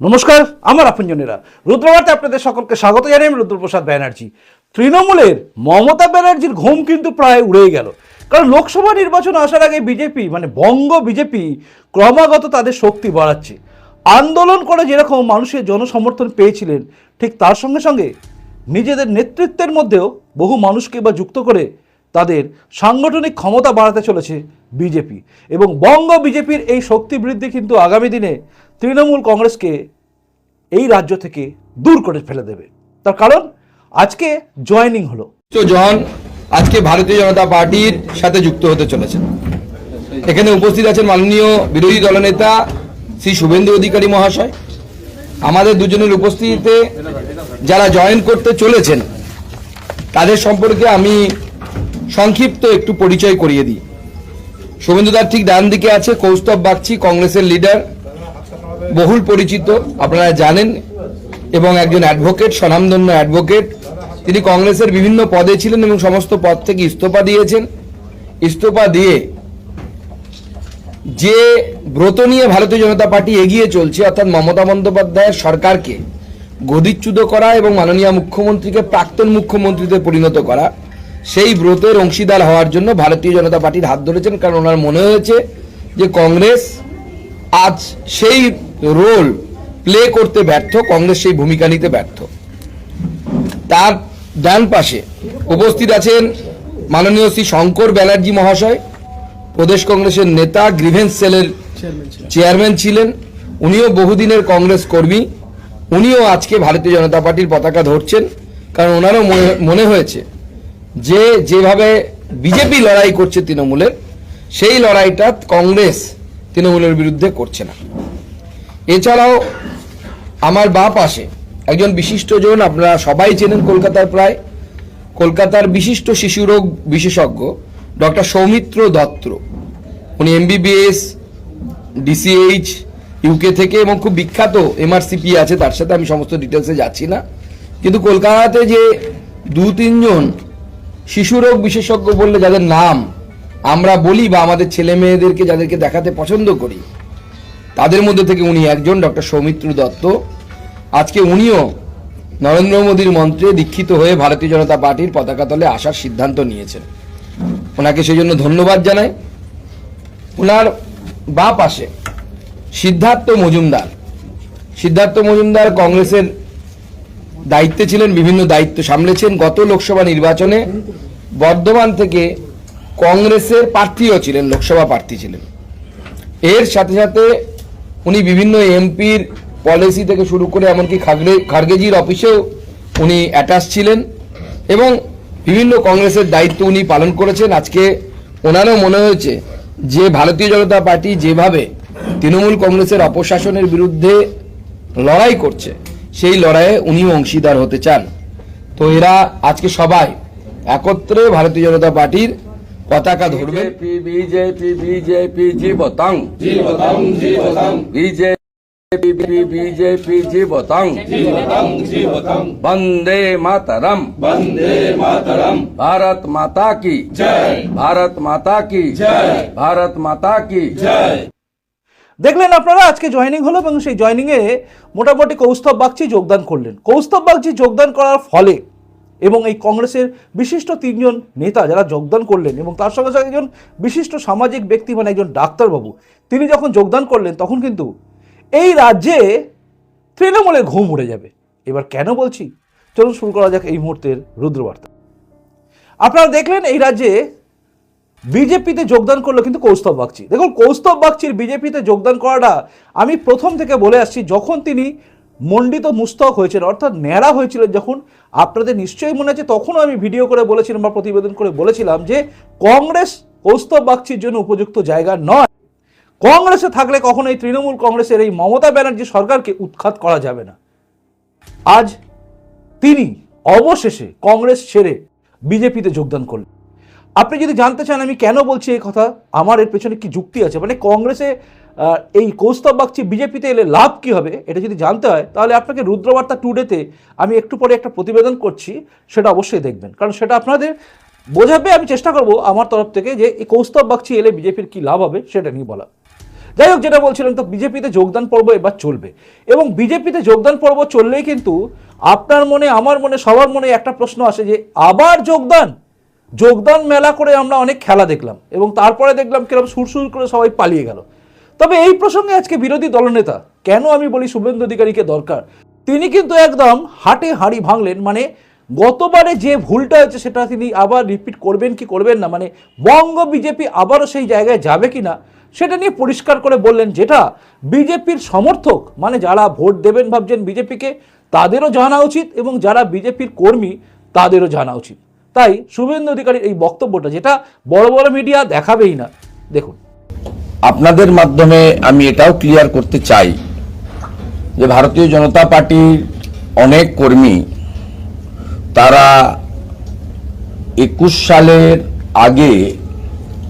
নমস্কার, আমার আপনজনেরা। রুদ্রবার্তে আপনাদের সকলকে স্বাগত জানাই আমি রুদ্রপ্রসাদ ব্যানার্জি। তৃণমূলের মমতা ব্যানার্জির ঘুম কিন্তু প্রায় উড়ে গেল। কারণ লোকসভা নির্বাচন আসার আগে বিজেপি মানে বঙ্গ বিজেপি, ক্রমাগত তাদের শক্তি বাড়াচ্ছে। আন্দোলন করে যেরকম মানুষের জনসমর্থন পেয়েছিলেন, ঠিক তার সঙ্গে সঙ্গে নিজেদের নেতৃত্বের মধ্যেও বহু মানুষকে বা যুক্ত করে তাদের সাংগঠনিক ক্ষমতা বাড়াতে চলেছে বিজেপি। এবং বঙ্গ বিজেপির এই শক্তি বৃদ্ধি কিন্তু আগামী দিনে তৃণমূল কংগ্রেসকে এই রাজ্য থেকে দূর করে ফেলে দেবে। তার কারণ, আজকে জয়েনিং হলো। জন আজকে ভারতীয় জনতা পার্টির সাথে যুক্ত হতে চলেছেন। এখানে উপস্থিত আছেন মাননীয় বিরোধী দলনেতা শ্রী শুভেন্দু অধিকারী মহাশয়। আমাদের দুজনের উপস্থিতিতে যারা জয়েন করতে চলেছেন, তাদের সম্পর্কে আমি সংক্ষিপ্ত একটু পরিচয় করিয়ে দিই। শুভেন্দুদার ঠিক ডান দিকে আছে, কৌস্তব বাগচি, কংগ্রেসের লিডার, বহুল পরিচিত, আপনারা জানেন, এবং একজন অ্যাডভোকেট স্বনামধন্য অ্যাডভোকেট তিনি কংগ্রেসের বিভিন্ন পদে ছিলেন এবং সমস্ত পদ থেকে ইস্তফা দিয়েছেন। ইস্তফা দিয়ে যে ব্রত নিয়ে ভারতীয় জনতা পার্টি এগিয়ে চলছে, অর্থাৎ মমতা বন্দ্যোপাধ্যায়ের সরকারকে গদিচ্যুত করা এবং মাননীয় মুখ্যমন্ত্রীকে প্রাক্তন মুখ্যমন্ত্রীতে পরিণত করা সেই ব্রতের অংশীদার হওয়ার জন্য ভারতীয় জনতা পার্টির হাত ধরেছেন, কারণ ওনার মনে হয়েছে যে কংগ্রেস আজ সেই রোল প্লে করতে ব্যর্থ, কংগ্রেস সেই ভূমিকা নিতে ব্যর্থ। তার ডান পাশে উপস্থিত আছেন মাননীয় শ্রী শঙ্কর ব্যানার্জি মহাশয়, প্রদেশ কংগ্রেসের নেতা গ্রিভেন্স সেলের চেয়ারম্যান ছিলেন, উনিও বহুদিনের কংগ্রেস কর্মী, উনিও আজকে ভারতীয় জনতা পার্টির পতাকা ধরছেন, কারণ ওনারও মনে- হয়েছে যে যেভাবে বিজেপি লড়াই করছে তৃণমূলের, সেই লড়াইটা কংগ্রেস তৃণমূলের বিরুদ্ধে করছে না। এছাড়াও আমার বা পাশে একজন বিশিষ্টজন, আপনারা সবাই চেনেন কলকাতার প্রায়, কলকাতার বিশিষ্ট শিশুরোগ বিশেষজ্ঞ, ডক্টর সৌমিত্র দত্ত। উনি এমবিবিএস ডিসিএইচ ইউকে থেকে এবং খুব বিখ্যাত এমআরসিপি আছে, তার সাথে আমি সমস্ত ডিটেলসে যাচ্ছি না। কিন্তু কলকাতাতে যে দু তিনজন শিশুরোগ বিশেষজ্ঞ বললে যাদের নাম আমরা বলি বা আমাদের ছেলে মেয়েদেরকে যাদেরকে দেখাতে পছন্দ করি, তাদের মধ্যে থেকে উনি একজন ডক্টর সৌমিত্র দত্ত। আজকে উনিও নরেন্দ্র মোদীর মন্ত্রে দীক্ষিত হয়ে ভারতীয় জনতা পার্টির পতাকা তলে আসার সিদ্ধান্ত নিয়েছেন। ওনাকে সেই জন্য ধন্যবাদ জানাই। ওনার বা পাশে সিদ্ধার্থ মজুমদার। সিদ্ধার্থ মজুমদার কংগ্রেসের দায়িত্বে ছিলেন, বিভিন্ন দায়িত্ব সামলেছেন। গত লোকসভা নির্বাচনে বর্ধমান থেকে কংগ্রেসের প্রার্থীও ছিলেন, লোকসভা প্রার্থী ছিলেন। এর সাথে সাথে উনি বিভিন্ন এমপির পলিসি থেকে শুরু করে এমনকি খাগড়ে খারগেজির অফিসেও উনি অ্যাটাচ ছিলেন এবং বিভিন্ন কংগ্রেসের দায়িত্ব উনি পালন করেছেন। আজকে ওনারও মনে হয়েছে যে ভারতীয় জনতা পার্টি যেভাবে তৃণমূল কংগ্রেসের অপশাসনের বিরুদ্ধে লড়াই করছে সেই লড়াইয়ে উনিও অংশীদার হতে চান। তো এরা আজকে সবাই একত্রে ভারতীয় জনতা পার্টির পতাকা ধরবেন। বিজেপি বিজেপি বিজেপি জীবতং। জীবতং জীবতং। বিজেপি বিজেপি জীবতং। জীবতং জীবতং। বন্দে মাতরম। বন্দে মাতরম। ভারত মাতা কি? জয়। ভারত মাতা কি? জয়। ভারত মাতা কি? জয়। দেখলেন আপনারা, আজকে জয়েনিং হলো এবং সেই জয়েনিংয়ে মোটামুটি কৌস্তব বাগচি যোগদান করলেন। কৌস্তব বাগচি যোগদান করার ফলে এবং এই কংগ্রেসের বিশিষ্ট তিনজন নেতা যারা যোগদান করলেন এবং তার সঙ্গে সঙ্গে একজন বিশিষ্ট সামাজিক ব্যক্তি মানে একজন ডাক্তারবাবু, তিনি যখন যোগদান করলেন তখন কিন্তু এই রাজ্যে তৃণমূলের ঘুম উড়ে যাবে। এবার কেন বলছি? চলুন শুরু করা যাক এই মুহূর্তের রুদ্রবার্তা। আপনারা দেখলেন এই রাজ্যে বিজেপিতে যোগদান করল কিন্তু কৌস্তব বাগচি। দেখুন, কৌস্তব বাগচির বিজেপিতে যোগদান করাটা আমি প্রথম থেকে বলে আসছি, যখন তিনি মণ্ডিত মুস্তক হয়েছেন, অর্থাৎ ন্যাড়া হয়েছিলেন, যখন আপনাদের নিশ্চয়ই মনে আছে, তখনও আমি ভিডিও করে বলেছিলাম বা প্রতিবেদন করে বলেছিলাম যে কংগ্রেস কৌস্তব বাগচির জন্য উপযুক্ত জায়গা নয়। কংগ্রেসে থাকলে কখনো এই তৃণমূল কংগ্রেসের এই মমতা ব্যানার্জি সরকারকে উৎখাত করা যাবে না। আজ তিনি অবশেষে কংগ্রেস ছেড়ে বিজেপিতে যোগদান করলেন। আপনি যদি জানতে চান আমি কেন বলছি এই কথা, আমার এর পেছনে কি যুক্তি আছে? মানে কংগ্রেসে এই কৌস্তব বাগচি বিজেপিতে এলে লাভ কি হবে? এটা যদি জানতে হয়, তাহলে আপনাকে রুদ্রবার্তা টুডেতে আমি একটু পরে একটা প্রতিবেদন করছি, সেটা অবশ্যই দেখবেন। কারণ সেটা আপনাদের বোঝাবে, আমি চেষ্টা করব আমার তরফ থেকে যে এই কৌস্তব বাগচি এলে বিজেপির কি লাভ হবে, সেটা নিয়ে বলা যাই হোক, যেটা বলছিলাম, তো বিজেপিতে যোগদান পর্ব এবার চলবে। এবং বিজেপিতে যোগদান পর্ব চললেই কিন্তু আপনার মনে, আমার মনে, সবার মনে একটা প্রশ্ন আসে যে, আবার যোগদান? যোগদান মেলা করে আমরা অনেক খেলা দেখলাম এবং তারপরে দেখলাম কীরকম সুরসুর করে সবাই পালিয়ে গেল। তবে এই প্রসঙ্গে আজকে বিরোধী দলনেতা, কেন আমি বলি শুভেন্দু অধিকারীকে দরকার, তিনি কিন্তু একদম হাটে হাঁড়ি ভাঙলেন মানে গতবারে যে ভুলটা হয়েছে সেটা তিনি আবার রিপিট করবেন কি করবেন না মানে বঙ্গ বিজেপি আবারও সেই জায়গায় যাবে কি না সেটা নিয়ে পরিষ্কার করে বললেন যেটা বিজেপির সমর্থক মানে যারা ভোট দেবেন ভাবছেন বিজেপিকে, তাদেরও জানা উচিত এবং যারা বিজেপির কর্মী, তাদেরও জানা উচিত। তাই শুভেন্দু অধিকারীর এই বক্তব্যটা, যেটা বড় বড় মিডিয়া দেখাবেই না। দেখুন। আপনাদের মাধ্যমে আমি এটাও ক্লিয়ার করতে চাই যে ভারতীয় জনতা পার্টির অনেক কর্মী, তারা একুশ সালের আগে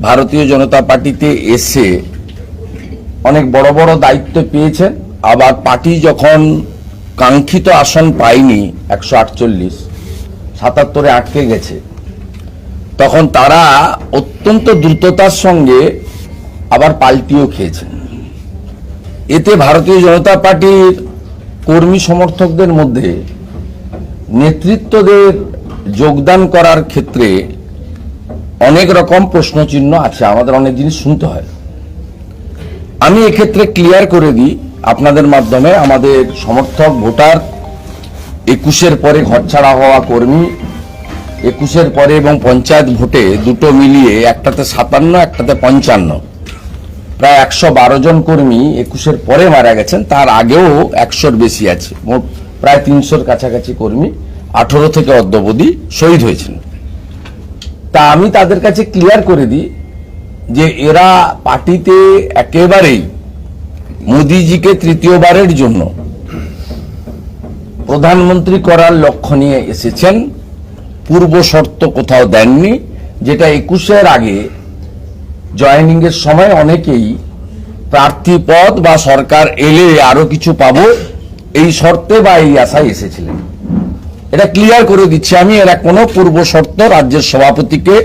ভারতীয় জনতা পার্টিতে এসে অনেক বড় বড় দায়িত্ব পেয়েছেন। আবার পার্টি যখন কাঙ্ক্ষিত আসন পায়নি, একশো আটচল্লিশ সাতাত্তরে আটকে গেছে। তখন তারা অত্যন্ত দ্রুততার সঙ্গে আবার পাল্টিও খেয়েছেন। এতে ভারতীয় জনতা পার্টির কর্মী সমর্থকদের মধ্যে নেতৃত্বদের যোগদান করার ক্ষেত্রে অনেক রকম প্রশ্নচিহ্ন আছে, আমাদের অনেক জিনিস শুনতে হয়। আমি এক্ষেত্রে ক্লিয়ার করে দিই, আপনাদের মাধ্যমে আমাদের সমর্থক, ভোটার একুশের পরে ঘরছাড়া হওয়া কর্মী, একুশের পরে এবং পঞ্চায়েত ভোটে দুটো মিলিয়ে একটাতে সাতান্ন, একটাতে পঞ্চান্ন। প্রায় একশো বারো জন কর্মী একুশের পরে মারা গেছেন, তার আগেও একশোর বেশি আছে। মোট প্রায় তিনশোর কাছাকাছি কর্মী, আঠেরো থেকে অদ্যবধি শহীদ হয়েছেন। তা আমি তাদের কাছে ক্লিয়ার করে দিই যে এরা পার্টিতে একেবারেই মোদিজিকে তৃতীয়বারের জন্য প্রধানমন্ত্রী করার লক্ষ্য নিয়ে এসেছেন। পূর্ব শর্ত কোথাও দেননি, যেটা একুশের আগে জয়েনিং এর সময় অনেকেই প্রার্থী পদ বা সরকার এলে আরও কিছু পাব, এই শর্তে বা এই আশায় এসেছিলেন। এটা ক্লিয়ার করে দিচ্ছি আমি, এরা কোনো পূর্ব শর্ত রাজ্যের সভাপতিকে,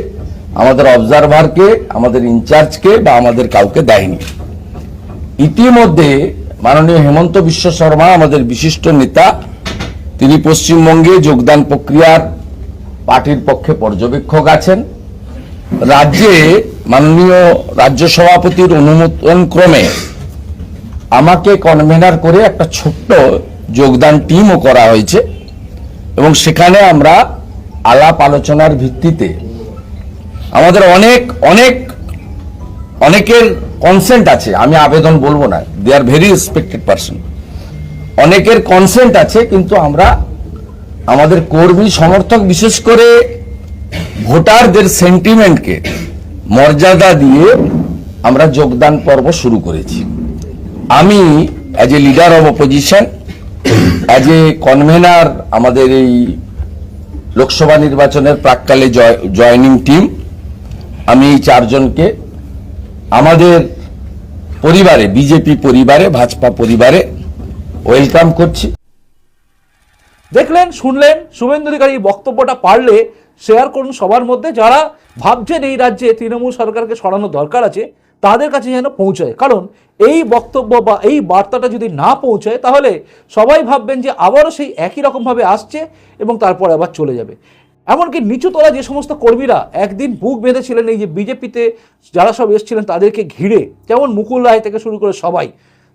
আমাদের অবজারভারকে আমাদের ইনচার্জকে বা আমাদের কাউকে দেয়নি। ইতিমধ্যে মাননীয় হেমন্ত বিশ্ব শর্মা, আমাদের বিশিষ্ট নেতা তিনি পশ্চিমবঙ্গে যোগদান প্রক্রিয়ার পার্টির পক্ষে পর্যবেক্ষক আছেন। রাজ্যে মাননীয় রাজ্য সভাপতির অনুমোদন ক্রমে আমাকে কনভেনার করে একটা ছোট্ট যোগদান টিমও করা হয়েছে এবং সেখানে আমরা আলাপ আলোচনার ভিত্তিতে আমাদের অনেক অনেক, অনেকের কনসেন্ট আছে। আমি আবেদন বলব না। They are very respected person অনেকের কনসেন্ট আছে, কিন্তু আমরা আমাদের কর্মী সমর্থক বিশেষ করে ভোটারদের সেন্টিমেন্টকে মর্যাদা দিয়ে আমরা যোগদান পর্ব শুরু করেছি। আমি as a leader of opposition as a convener আমাদের এই লোকসভা নির্বাচনের প্রাককালে জয়নিং টিম আমি এই চারজনকে আমাদের পরিবারে, বিজেপি পরিবারে, ভাজপা পরিবারে ওয়েলকাম করছি। দেখলেন, শুনলেন শুভেন্দু এই বক্তব্যটা পারলে শেয়ার করুন সবার মধ্যে। যারা ভাবছেন এই রাজ্যে তৃণমূল সরকারকে সরানো দরকার আছে, তাদের কাছে যেন পৌঁছায়। কারণ এই বক্তব্য বা এই বার্তাটা যদি না পৌঁছায়, তাহলে সবাই ভাববেন যে আবারও সেই একই রকমভাবে আসছে এবং তারপর আবার চলে যাবে। এমনকি নিচুতলা যে সমস্ত কর্মীরা একদিন বুক বেঁধেছিলেন এই যে বিজেপিতে যারা সব এসেছিলেন তাদেরকে ঘিরে, যেমন মুকুল রায় থেকে শুরু করে সবাই।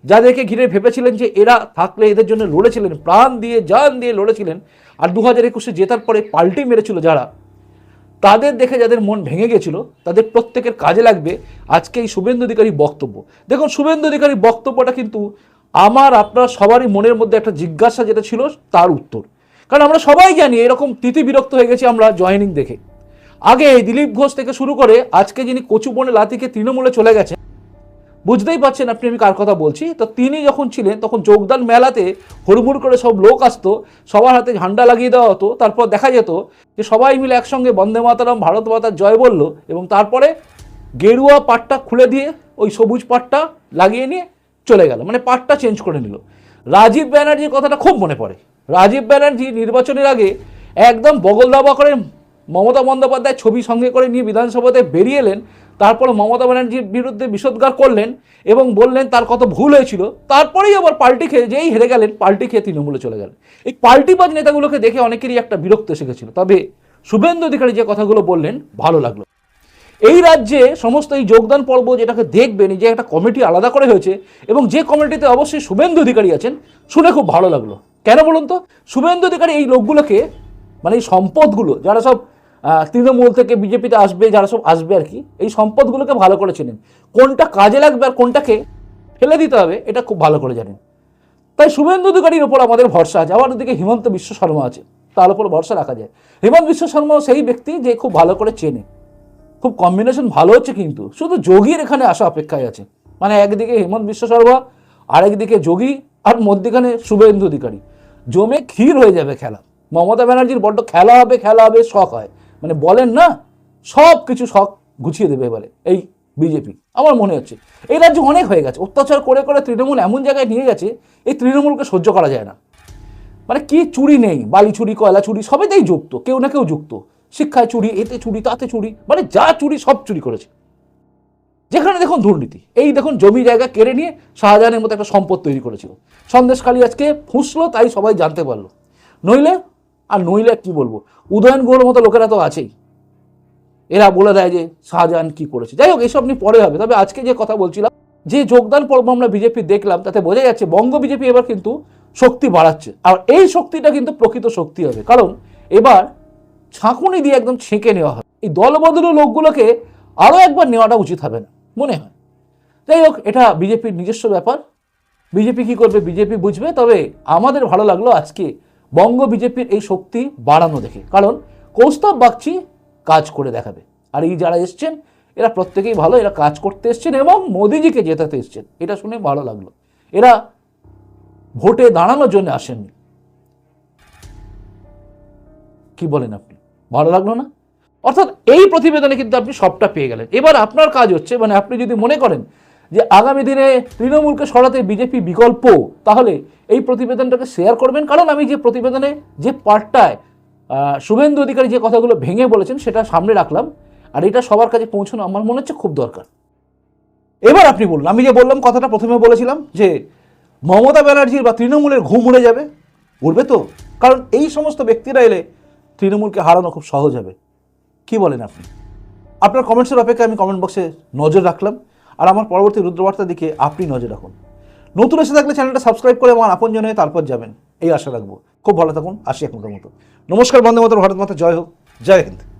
যাদেরকে ঘিরে ভেবেছিলেন যে এরা থাকলে এদের জন্য লড়েছিলেন, প্রাণ দিয়ে, জান দিয়ে লড়েছিলেন, আর দু হাজার একুশে জেতার পরে পাল্টি মেরেছিল যারা, তাদের দেখে যাদের মন ভেঙে গেছিল, তাদের প্রত্যেকের কাজে লাগবে আজকে এই শুভেন্দু অধিকারী বক্তব্য। দেখুন, শুভেন্দু অধিকারী বক্তব্যটা কিন্তু আমার, আপনার সবারই মনের মধ্যে একটা জিজ্ঞাসা যেটা ছিল তার উত্তর। কারণ আমরা সবাই জানি এরকম তিতি বিরক্ত হয়ে গেছি আমরা জয়েনিং দেখে। আগে দিলীপ ঘোষ থেকে শুরু করে আজকে যিনি কচুবনে লাতিকে তৃণমূলে চলে গেছে বুঝতেই পারছেন আপনি আমি কার কথা বলছি। তো তিনি যখন ছিলেন, তখন যোগদান মেলাতে হুড়মুড় করে সব লোক আসতো, সবার হাতে ঝান্ডা লাগিয়ে দেওয়া হতো, তারপর দেখা যেত যে সবাই মিলে একসঙ্গে বন্দে মাতারাম, ভারত মাতার জয় বলল এবং তারপরে গেরুয়া পাটটা খুলে দিয়ে ওই সবুজ পাটটা লাগিয়ে নিয়ে চলে গেল মানে পাটটা চেঞ্জ করে নিল। রাজীব ব্যানার্জির কথাটা খুব মনে পড়ে। রাজীব ব্যানার্জি নির্বাচনের আগে একদম বগল দাবা করে মমতা বন্দ্যোপাধ্যায় ছবি সঙ্গে করে নিয়ে বিধানসভাতে বেরিয়ে এলেন, তারপর মমতা ব্যানার্জির বিরুদ্ধে বিষোদ্গার করলেন এবং বললেন তার কত ভুল হয়েছিল, তারপরেই আবার পাল্টি খেয়ে যেই হেরে গেলেন, পাল্টি খেয়ে তৃণমূলে চলে গেলেন। এই পাল্টিবাজ নেতাগুলোকে দেখে অনেকেরই একটা বিরক্ত এসে গেছিল তবে শুভেন্দু অধিকারী যে কথাগুলো বললেন, ভালো লাগল। এই রাজ্যে সমস্ত এই যোগদান পর্ব যেটাকে দেখবেন যে একটা কমিটি আলাদা করে হয়েছে এবং যে কমিটিতে অবশ্যই শুভেন্দু অধিকারী আছেন, শুনে খুব ভালো লাগল। কেন বলুন তো? শুভেন্দু অধিকারী এই লোকগুলোকে মানে এই সম্পদগুলো, যারা সব তৃণমূল থেকে বিজেপিতে আসবে, যারা সব আসবে আর কি, এই সম্পদগুলোকে ভালো করে চেনেন। কোনটা কাজে লাগবে আর কোনটাকে ফেলে দিতে হবে, এটা খুব ভালো করে জানেন। তাই শুভেন্দু অধিকারীর ওপর আমাদের ভরসা আছে। আবার ওদিকে হিমন্ত বিশ্ব শর্মা আছে, তার উপর ভরসা রাখা যায়। হিমন্ত বিশ্ব শর্মাও সেই ব্যক্তি যে খুব ভালো করে চেনে। খুব কম্বিনেশন ভালো হচ্ছে কিন্তু। শুধু যোগীর এখানে আসা অপেক্ষায় আছে। মানে একদিকে হেমন্ত বিশ্ব শর্মা, আরেকদিকে যোগী, আর মধ্যখানে শুভেন্দু অধিকারী। জমে ক্ষীর হয়ে যাবে খেলা। মমতা ব্যানার্জির বড্ড খেলা হবে খেলা হবে, শখ হয়। মানে বলেন না, সব কিছু শখ গুছিয়ে দেবে এবারে, এই বিজেপি আমার মনে হচ্ছে, এই রাজ্যে অনেক হয়ে গেছে, অত্যাচার করে করে তৃণমূল এমন জায়গায় নিয়ে গেছে, এই তৃণমূলকে সহ্য করা যায় না। মানে কি চুরি নেই, বালি চুরি, কয়লা চুরি, সবেতেই যুক্ত, কেউ না কেউ যুক্ত, শিক্ষায় চুরি, এতে চুরি, তাতে চুরি মানে যা চুরি সব চুরি করেছে। যেখানে দেখুন দুর্নীতি, এই দেখুন জমি জায়গা কেড়ে নিয়ে শাহজাহানের মতো একটা সম্পদ তৈরি করেছিল। সন্দেশখালী আজকে ফুসলো, তাই সবাই জানতে পারল। নইলে আর নইলে কি বলব? উদয়ন গুহর মতো লোকেরা তো আছেই। এরা বলে দেয় যে শাহজাহান কি করেছে। যাই হোক, এসব নিয়ে পরে হবে। তবে আজকে যে কথা বলছিলাম, যে যোগদান পর্ব আমরা বিজেপি দেখলাম, তাতে বোঝা যাচ্ছে বঙ্গ বিজেপি এবার কিন্তু শক্তি বাড়াচ্ছে। আর এই শক্তিটা কিন্তু প্রকৃত শক্তি হবে। কারণ এবার ছাঁকুনি দিয়ে একদম ছেঁকে নেওয়া হবে। এই দলবদল লোকগুলোকে আরও একবার নেওয়াটা উচিত হবে না, মনে হয়। যাই হোক, এটা বিজেপির নিজস্ব ব্যাপার। বিজেপি কি করবে, বিজেপি বুঝবে। তবে আমাদের ভালো লাগল আজকে বঙ্গ বিজেপির এই শক্তি বাড়ানো দেখে। কারণ কৌস্তব বাগচি কাজ করে দেখাবে। আর এই যারা এসছেন, এরা প্রত্যেকেই ভালো, এরা কাজ করতে এসছেন এবং মোদিজিকে জেতাতে এসছেন। এটা শুনে ভালো লাগল। এরা ভোটে দাঁড়ানোর জন্য আসেননি। কি বলেন আপনি? ভালো লাগল না? অর্থাৎ এই প্রতিবেদনে কিন্তু আপনি সবটা পেয়ে গেলেন। এবার আপনার কাজ হচ্ছে মানে আপনি যদি মনে করেন যে আগামী দিনে তৃণমূলকে সরাতে বিজেপি বিকল্প, তাহলে এই প্রতিবেদনটাকে শেয়ার করবেন। কারণ আমি যে প্রতিবেদনে যে পার্টটায় শুভেন্দু অধিকারী যে কথাগুলো ভেঙে বলেছেন, সেটা সামনে রাখলাম। আর এটা সবার কাছে পৌঁছানো আমার মনে হচ্ছে খুব দরকার। এবার আপনি বলুন, আমি যে বললাম কথাটা প্রথমে বলেছিলাম যে মমতা ব্যানার্জির বা তৃণমূলের ঘুম উড়ে যাবে, উড়বে তো? কারণ এই সমস্ত ব্যক্তিরা এলে তৃণমূলকে হারানো খুব সহজ হবে। কি বলেন আপনি? আপনার কমেন্টসের অপেক্ষায় আমি কমেন্ট বক্সে নজর রাখলাম। আর আমার পরবর্তী রুদ্রবার্তার দিকে আপনি নজর রাখুন। নতুন এসে থাকলে চ্যানেলটা সাবস্ক্রাইব করে আমার আপন জনে তারপর যাবেন। এই আশা রাখব। খুব ভালো থাকুন। আসি এখনকার মতো। নমস্কার বন্ধু মাতর ভারত মাতা। জয় হোক। জয় হিন্দ।